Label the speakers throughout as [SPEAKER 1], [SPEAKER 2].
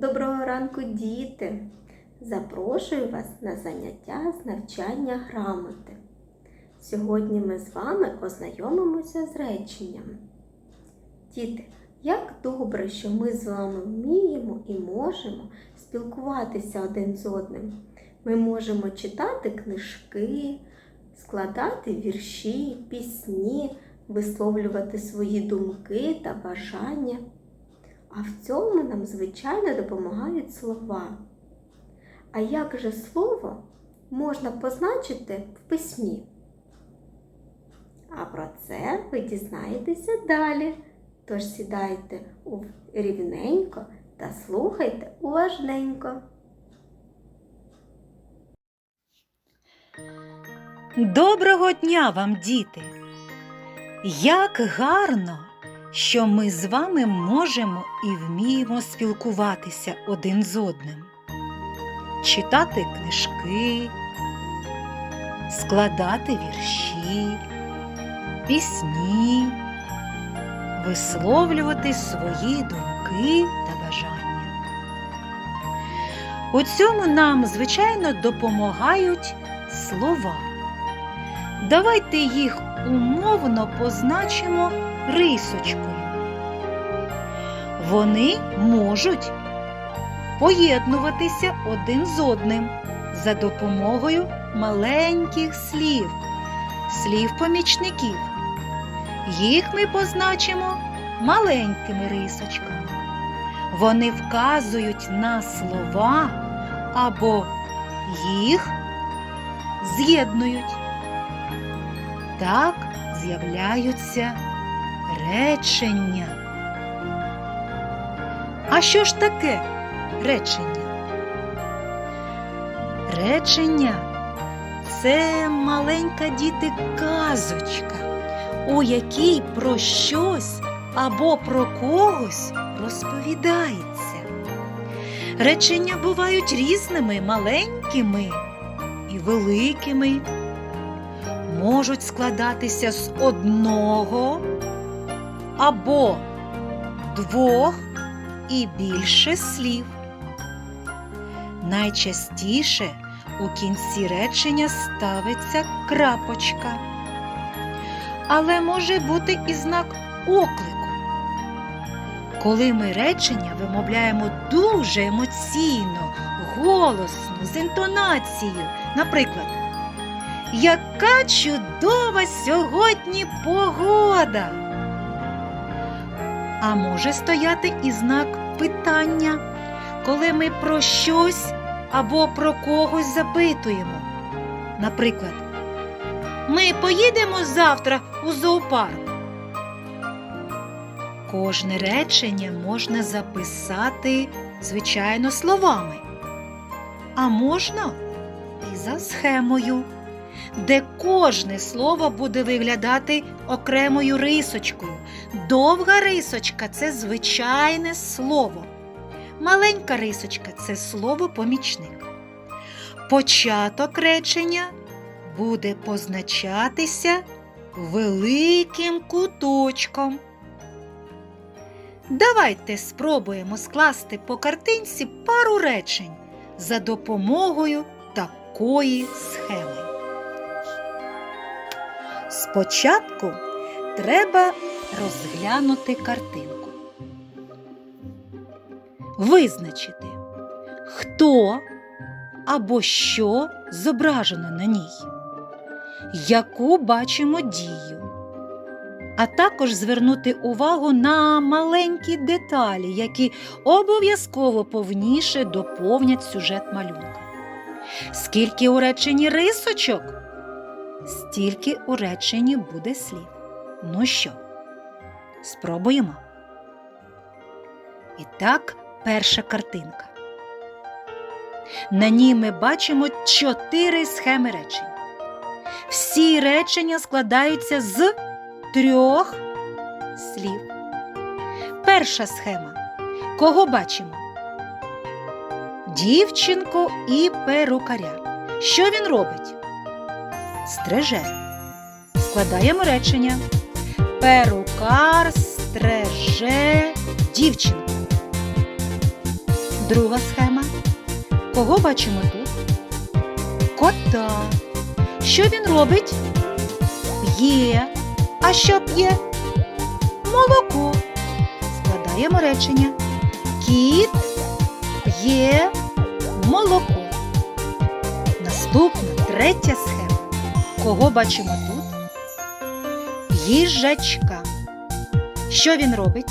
[SPEAKER 1] Доброго ранку, діти! Запрошую вас на заняття з навчання грамоти. Сьогодні ми з вами ознайомимося з реченнями. Діти, як добре, що ми з вами вміємо і можемо спілкуватися один з одним. Ми можемо читати книжки, складати вірші, пісні, висловлювати свої думки та бажання. А в цьому нам, звичайно, допомагають слова. А як же слово можна позначити в письмі? А про це ви дізнаєтеся далі. Тож сідайте рівненько та слухайте уважненько.
[SPEAKER 2] Доброго дня вам, діти! Як гарно, що ми з вами можемо і вміємо спілкуватися один з одним, читати книжки, складати вірші, пісні, висловлювати свої думки та бажання. У цьому нам, звичайно, допомагають слова. Давайте їх умовно позначимо рисочкою. Вони можуть поєднуватися один з одним за допомогою маленьких слів, слів-помічників. Їх ми позначимо маленькими рисочками. Вони вказують на слова або їх з'єднують. Так з'являються речення. А що ж таке речення? Речення це маленька діти казочка, у якій про щось або про когось розповідається. Речення бувають різними, маленькими і великими можуть складатися з одного або двох і більше слів. Найчастіше у кінці речення ставиться крапочка, але може бути і знак оклику. Коли ми речення вимовляємо дуже емоційно, голосно, з інтонацією, наприклад, яка чудова сьогодні погода. А може стояти і знак питання, коли ми про щось або про когось запитуємо. Наприклад, ми поїдемо завтра у зоопарк. Кожне речення можна записати, звичайно, словами, а можна і за схемою де кожне слово буде виглядати окремою рисочкою. Довга рисочка це звичайне слово. Маленька рисочка це слово помічник. Початок речення буде позначатися великим куточком. Давайте спробуємо скласти по картинці пару речень за допомогою такої схеми. Спочатку треба розглянути картинку. Визначити, хто або що зображено на ній, яку бачимо дію, а також звернути увагу на маленькі деталі, які обов'язково повніше доповнять сюжет малюнка. Скільки у реченні рисочок? Стільки у реченні буде слів. Ну що, спробуємо? І так, перша картинка. На ній ми бачимо чотири схеми речень. Всі речення складаються з трьох слів. Перша схема. Кого бачимо? Дівчинку і перукаря. Що він робить? Стреже. Складаємо речення. Перукар стреже дівчинку. Друга схема. Кого бачимо тут? Кота. Що він робить? П'є. А що п'є? Молоко. Складаємо речення. Кіт п'є молоко. Наступна третя схема. Кого бачимо тут? Їжачка. Що він робить?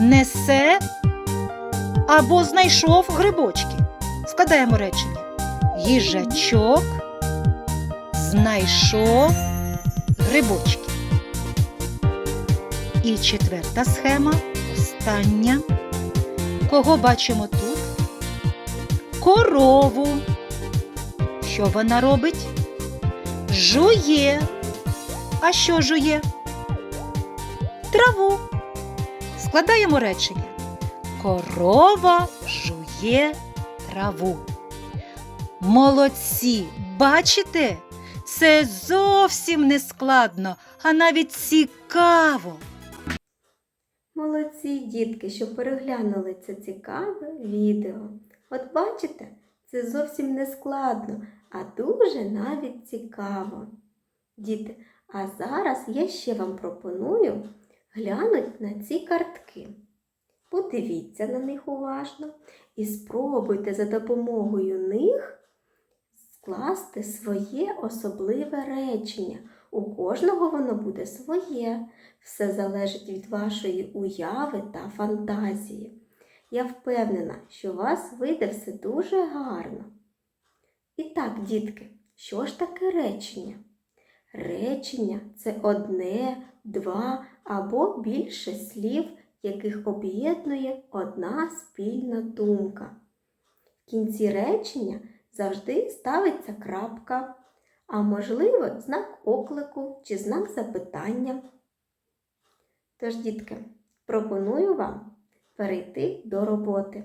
[SPEAKER 2] Несе або знайшов грибочки. Складаємо речення. Їжачок знайшов грибочки. І четверта схема, остання. Кого бачимо тут? Корову. Що вона робить? Жує. А що жує? Траву. Складаємо речення. Корова жує траву. Молодці! Бачите? Це зовсім не складно, а навіть цікаво.
[SPEAKER 1] Молодці, дітки, що переглянули це цікаве відео. От бачите, це зовсім не складно, а дуже навіть цікаво. Діти, а зараз я ще вам пропоную глянути на ці картки. Подивіться на них уважно і спробуйте за допомогою них скласти своє особливе речення. У кожного воно буде своє. Все залежить від вашої уяви та фантазії. Я впевнена, що у вас вийде все дуже гарно. І так, дітки, що ж таке речення? Речення це одне, два або більше слів, яких об'єднує одна спільна думка. В кінці речення завжди ставиться крапка, а можливо, знак оклику чи знак запитання. Тож, дітки, пропоную вам перейти до роботи.